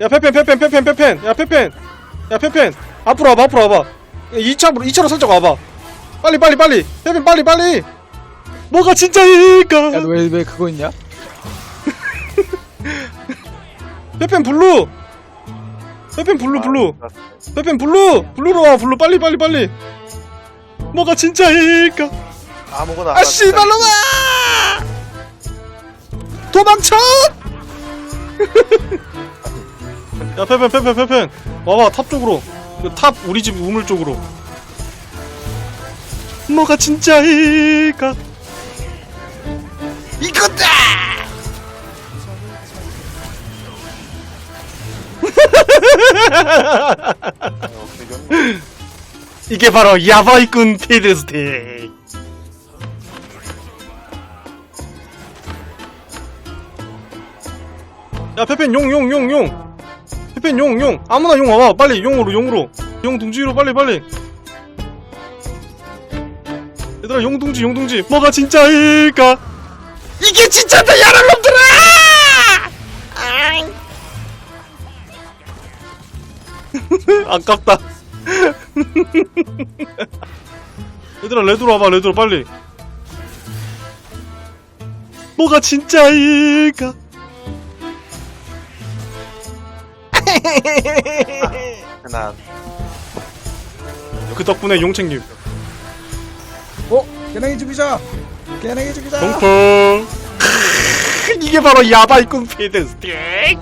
야 페펜 페펜 페펜 페펜. 야 페펜. 야 페펜. 앞으로 와봐 앞으로 와봐. 2차로 2차로 살짝 와봐. 빨리 빨리 빨리. 페펜 빨리 빨리. 뭐가 진짜일까? 야 너 왜 왜 그거 있냐? 페펜 블루. 페펜 블루 블루. 페펜 블루. 블루로 와 블루. 빨리 빨리 빨리. 뭐가 진짜일까? 아무거나 아 씨발로마 도망쳐 야 페펜 페펜 페펜 와봐 탑 쪽으로. 그탑 우리 집 우물 쪽으로. 뭐가 진짜일까? 이거다! 이게 바로 야바이꾼 피드스틱 야 페펜 용용 용용 페펜 용 용. 아무나 용 와봐. 빨리 용으로 용으로. 용 둥지로 빨리 빨리. 얘들아 용 둥지 용 둥지. 뭐가 진짜일까? 이게 진짜다 야랄 놈들아! 아깝다. 얘들아 레드로 와봐 레드로 빨리. 뭐가 진짜일까 하나 그 덕분에 용 챙김 어? 개나기 죽이자. 개나기 죽이자. 덩콩 이게 바로 야바이꾼 피드 스틱